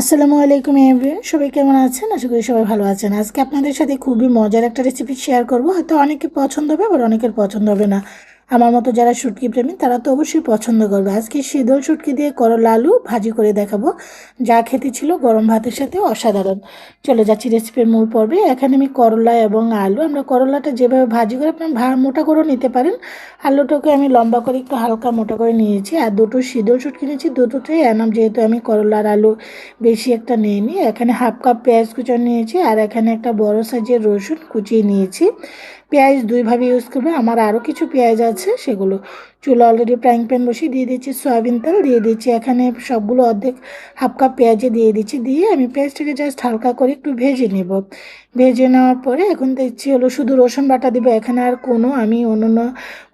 আসসালামু আলাইকুম এভরিওয়ান, সবাই কেমন আছেন? আশা করি সবাই ভালো আছেন। আজকে আপনাদের সাথে খুবই মজার একটা রেসিপি শেয়ার করব। হয়তো অনেকে পছন্দ হবে, আবার অনেকের পছন্দ হবে না। আমার মতো যারা শুটকি প্রেমী, তারা তো অবশ্যই পছন্দ করবে। আজকে শীতল শুটকি দিয়ে করলা আলু ভাজি করে দেখাবো। যা খেতে ছিল গরম ভাতের সাথে অসাধারণ। চলে যাচ্ছি রেসিপির মূল পর্বে। এখানে আমি করলা এবং আলু। আমরা করলাটা যেভাবে ভাজি করে আপনার ভা মোটা করেও নিতে পারেন। আলুটাকে আমি লম্বা করে একটু হালকা মোটা করে নিয়েছি। আর দুটো শীতল শুটকি নিয়েছি। দুটোতেই এনাম যেহেতু আমি করলার আলু বেশি একটা নিইনি। এখানে হাফ কাপ পেঁয়াজ কুচা নিয়েছি। আর এখানে একটা বড় সাইজের রসুন কুচিয়ে নিয়েছি। পেঁয়াজ দুইভাবে ইউজ করবে। আমার আরও কিছু পেঁয়াজ আছে, সেগুলো চুলো অলরেডি ফ্রাইং প্যান বসিয়ে দিয়ে দিচ্ছি, সয়াবিন তেল দিয়ে দিচ্ছি। এখানে সবগুলো অর্ধেক হাফ কাপ পেঁয়াজে দিয়ে দিচ্ছি। দিয়ে আমি পেঁয়াজটাকে জাস্ট হালকা করে একটু ভেজে নেব। ভেজে নেওয়ার পরে এখন দেখছি হলো শুধু রসুন বাটা দিব। এখানে আর কোনো, আমি অন্য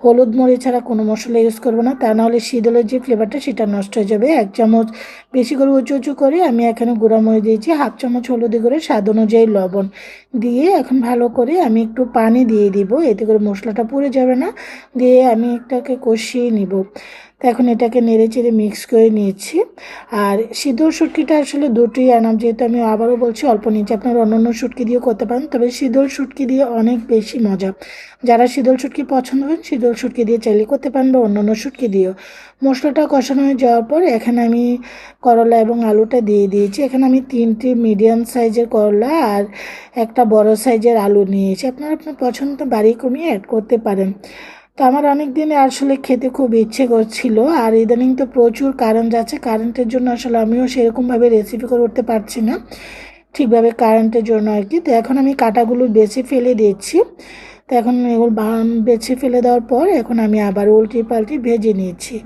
হলুদ মরিচ ছাড়া কোনো মশলা ইউজ করব না। তা নাহলে শীতলের যে ফ্লেভারটা সেটা নষ্ট হয়ে যাবে। এক চামচ বেশি করে উঁচু উঁচু করে আমি এখানে গুঁড়া মরিচ দিয়েছি। হাফ চামচ হলুদি করে স্বাদ অনুযায়ী লবণ। দিয়ে এখন ভালো করে আমি একটু পানি দিয়ে দিব এতে করে মশলাটা পুড়ে যাবে না দিয়ে আমি এটাকে কষিয়ে নিব। তো এখন এটাকে নেড়ে চেড়ে মিক্স করে নিয়েছি। আর সিঁদুর শুটকিটা আসলে দুটোই আনাম, যেহেতু আমি আবারও বলছি অল্প নিচে আপনারা অন্য অন্য শুটকি দিয়েও করতে পারেন, তবে শীতল শুটকি দিয়ে অনেক বেশি মজা। যারা শীতল শুটকি পছন্দ করেন শীতল শুটকি দিয়ে চাইলে করতে পারেন বা অন্য অন্য শুটকি দিয়েও। মশলাটা কষানো হয়ে যাওয়ার পর এখানে আমি করলা এবং আলুটা দিয়ে দিয়েছি। এখানে আমি তিনটি মিডিয়াম সাইজের করলা আর একটা বড় সাইজের আলু নিয়েছি। আপনারা আপনার পছন্দ বাড়ি কমিয়ে অ্যাড করতে পারেন। তো আমার অনেক দিনে আসলে খেতে খুব ইচ্ছে করছিল, আর ইদানিং তো প্রচুর কারেন্ট যাচ্ছে কারেন্টের জন্য আসলে আমিও সেরকমভাবে রেসিপি করে উঠতে পারছি না, ঠিকভাবে কারেন্টের জন্য আর কি। তো এখন আমি কাটাগুলো বেছে ফেলে দিচ্ছি। তো এখন এগুলো বেছে ফেলে দেওয়ার পর এখন আমি আবার উল্টি পাল্টি ভেজে নিয়েছি।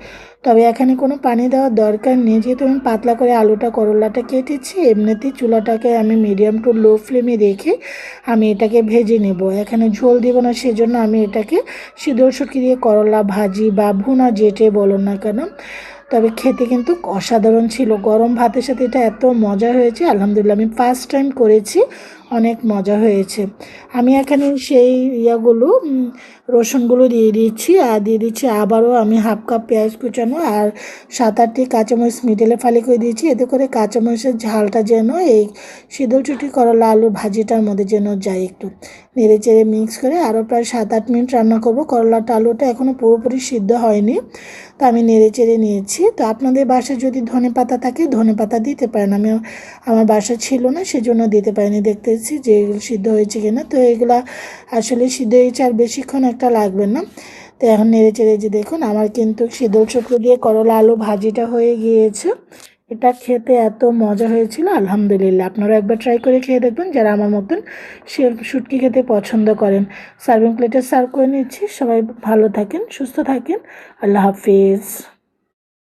তবে এখানে কোনো পানি দেওয়ার দরকার নেই, যেহেতু আমি পাতলা করে আলুটা, করলাটা কেটেছি, এমনিতেই চুলাটাকে আমি মিডিয়াম টু লো ফ্লেমে রেখে আমি এটাকে ভেজে নেব। এখানে ঝোল দেবো না, সেজন্য আমি এটাকে সিঁদুর শুটকি দিয়ে করলা ভাজি বা ভুনা যেটে বলো না কেন, তবে খেতে কিন্তু অসাধারণ ছিল। গরম ভাতের সাথে এটা এত মজা হয়েছে, আলহামদুলিল্লাহ আমি ফার্স্ট টাইম করেছি। অনেক মজা হয়েছে। আমি এখানে সেই ইয়াগুলো রসুনগুলো দিয়ে দিচ্ছি আর দিয়ে দিচ্ছি আবারও আমি হাফ কাপ পেঁয়াজ কুচানো আর সাত আটটি কাঁচামরিচ মিডেলে ফালি করে দিয়েছি। এতে করে কাঁচামরিচের ঝালটা যেন এই শীতল চুটি করলা আলু ভাজিটার মধ্যে যেন যায় একটু। নেড়ে চেড়ে মিক্স করে আরও প্রায় সাত আট মিনিট রান্না করব। করলাটা, আলুটা এখনও পুরোপুরি সিদ্ধ হয়নি, তো আমি নেড়ে চেড়ে নিয়েছি। তো আপনাদের বাসায় যদি ধনে পাতা থাকে ধনে পাতা দিতে পারেন। আমি আমার বাসা ছিল না, সেজন্য দিতে পারিনি। দেখতেছি যে এগুলো সিদ্ধ হয়েছে কিনা। তো এগুলা আসলে সিদ্ধ হয়েছে আর বেশিক্ষণ একটা লাগবে না। তো এখন নেড়ে চেড়ে যে দেখুন, আমার কিন্তু শীতল শুক্র দিয়ে করলা আলু ভাজিটা হয়ে গিয়েছে। এটা খেতে এত মজা হয়েছিল, আলহামদুলিল্লাহ। আপনারা একবার ট্রাই করে খেয়ে দেখবেন, যারা আমার মতন সে শুটকি খেতে পছন্দ করেন। সার্ভিং প্লেটে সার্ভ করে নিচ্ছি। সবাই ভালো থাকেন, সুস্থ থাকেন। আল্লাহ হাফিজ।